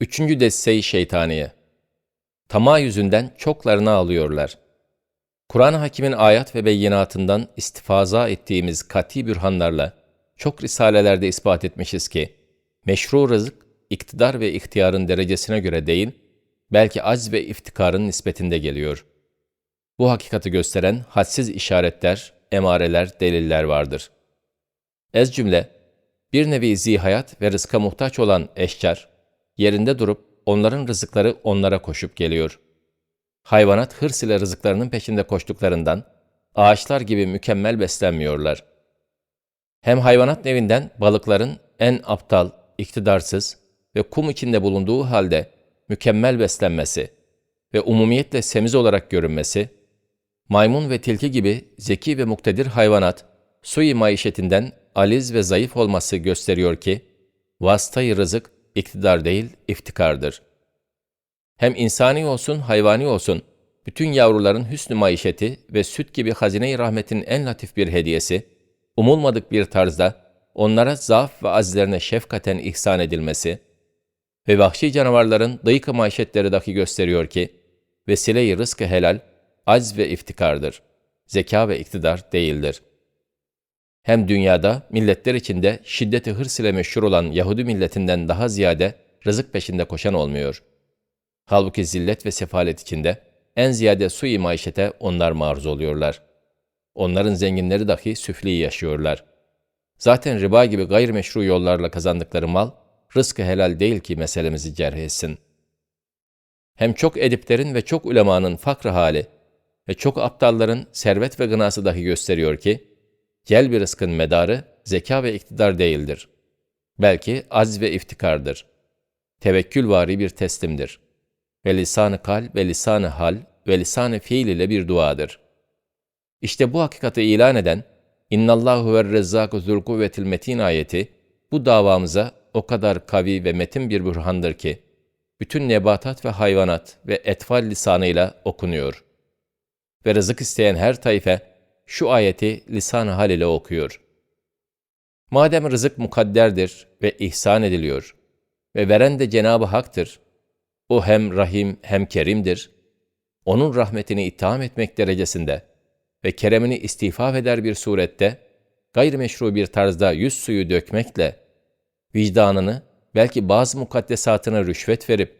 Üçüncü desteği şeytaniye. Tamah yüzünden çoklarını alıyorlar. Kur'an-ı Hakim'in ayet ve beyinatından istifaza ettiğimiz kati bürhanlarla çok risalelerde ispat etmişiz ki, meşru rızık, iktidar ve ihtiyarın derecesine göre değil, belki acz ve iftikarın nispetinde geliyor. Bu hakikati gösteren hadsiz işaretler, emareler, deliller vardır. Ez cümle, bir nevi zihayat ve rızka muhtaç olan eşcar, yerinde durup onların rızıkları onlara koşup geliyor. Hayvanat hırs ile rızıklarının peşinde koştuklarından, ağaçlar gibi mükemmel beslenmiyorlar. Hem hayvanat nevinden balıkların en aptal, iktidarsız ve kum içinde bulunduğu halde mükemmel beslenmesi ve umumiyetle semiz olarak görünmesi, maymun ve tilki gibi zeki ve muktedir hayvanat, sui maişetinden aliz ve zayıf olması gösteriyor ki, vasıtayı rızık iktidar değil, iftikardır. Hem insani olsun, hayvani olsun, bütün yavruların hüsnü maişeti ve süt gibi hazine-i rahmetin en latif bir hediyesi, umulmadık bir tarzda onlara zaaf ve azizlerine şefkaten ihsan edilmesi ve vahşi canavarların dayık maişetleri dahi gösteriyor ki, vesile-i rızkı helal, acz ve iftikardır. Zeka ve iktidar değildir. Hem dünyada milletler içinde şiddeti hırs ile meşhur olan Yahudi milletinden daha ziyade rızık peşinde koşan olmuyor. Halbuki zillet ve sefalet içinde en ziyade sui maişete onlar maruz oluyorlar. Onların zenginleri dahi süfli yaşıyorlar. Zaten riba gibi gayrimeşru yollarla kazandıkları mal, rızkı helal değil ki meselemizi cerh etsin. Hem çok ediplerin ve çok ulemanın fakr hali ve çok aptalların servet ve gınası dahi gösteriyor ki, gel bir rızkın medarı zeka ve iktidar değildir. Belki az ve iftikardır. Tevekkülvari bir teslimdir. Ve lisan-ı kal ve lisan-ı hal ve lisan-ı fiil ile bir duadır. İşte bu hakikati ilan eden İnnallahu ve rezzâku zul kuvvetil metin ayeti bu davamıza o kadar kavi ve metin bir bürhandır ki bütün nebatat ve hayvanat ve etfal lisanıyla okunuyor. Ve rızık isteyen her tayfe şu ayeti lisan hal ile okuyor. Madem rızık mukadderdir ve ihsan ediliyor ve veren de Cenab-ı Hak'tır, o hem rahim hem kerimdir, onun rahmetini itham etmek derecesinde ve keremini istifaf eder bir surette, gayrimeşru bir tarzda yüz suyu dökmekle, vicdanını, belki bazı mukaddesatına rüşvet verip,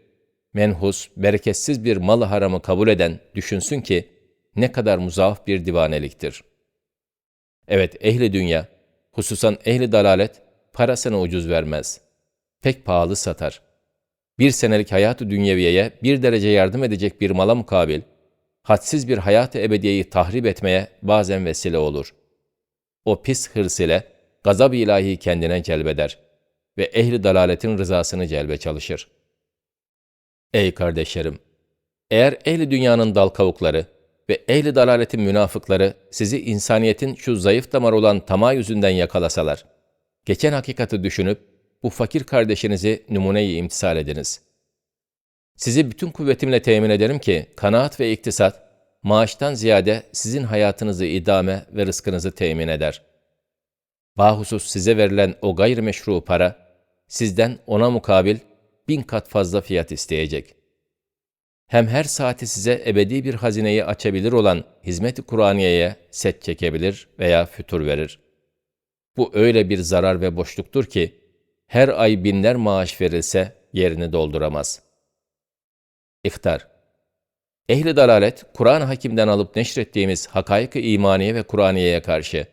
menhus, bereketsiz bir malı haramı kabul eden düşünsün ki, ne kadar muzaaf bir divaneliktir. Evet, ehli dünya, hususan ehli dalalet, parasını ucuz vermez. Pek pahalı satar. Bir senelik hayatı dünyeviyeye bir derece yardım edecek bir mala mukabil, hadsiz bir hayat-ı ebediyeyi tahrip etmeye bazen vesile olur. O pis hırs ile gazab-ı ilahi kendine celbeder ve ehli dalaletin rızasını celbe çalışır. Ey kardeşlerim! Eğer ehli dünyanın dal kavukları ve ehli dalaletin münafıkları sizi insaniyetin şu zayıf damar olan tamah yüzünden yakalasalar, geçen hakikati düşünüp bu fakir kardeşinizi numuneyi imtisal ediniz.'' Sizi bütün kuvvetimle temin ederim ki kanaat ve iktisat, maaştan ziyade sizin hayatınızı idame ve rızkınızı temin eder. Bahusus size verilen o gayrimeşru para, sizden ona mukabil bin kat fazla fiyat isteyecek. Hem her saati size ebedi bir hazineyi açabilir olan hizmet-i Kur'aniye'ye set çekebilir veya fütur verir. Bu öyle bir zarar ve boşluktur ki, her ay binler maaş verilse yerini dolduramaz.'' İhtar Ehli dalalet, Kur'an-ı Hakim'den alıp neşrettiğimiz hakaik-ı imaniye ve Kur'aniye'ye karşı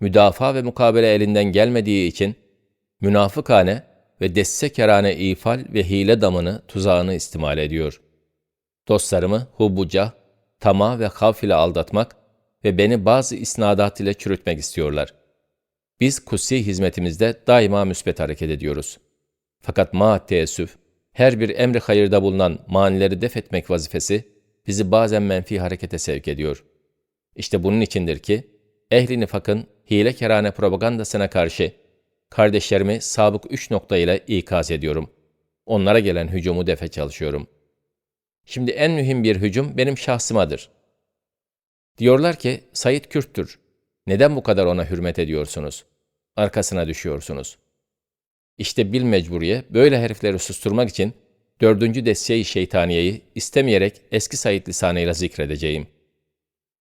müdafaa ve mukabele elinden gelmediği için münafıkane ve dessekerane ifal ve hile damını, tuzağını istimal ediyor. Dostlarımı hubbuca, tama ve havf ile aldatmak ve beni bazı isnadat ile çürütmek istiyorlar. Biz kutsi hizmetimizde daima müsbet hareket ediyoruz. Fakat ma teessüf, her bir emri hayırda bulunan manileri def etmek vazifesi bizi bazen menfi harekete sevk ediyor. İşte bunun içindir ki ehli nifakın hile kerane propagandasına karşı kardeşlerimi sabık üç nokta ile ikaz ediyorum. Onlara gelen hücumu defe çalışıyorum. Şimdi en mühim bir hücum benim şahsımadır. Diyorlar ki Said Kürttür. Neden bu kadar ona hürmet ediyorsunuz? Arkasına düşüyorsunuz.'' İşte bil mecburiye böyle herifleri susturmak için dördüncü destiye-i şeytaniyeyi istemeyerek eski Said lisanıyla zikredeceğim.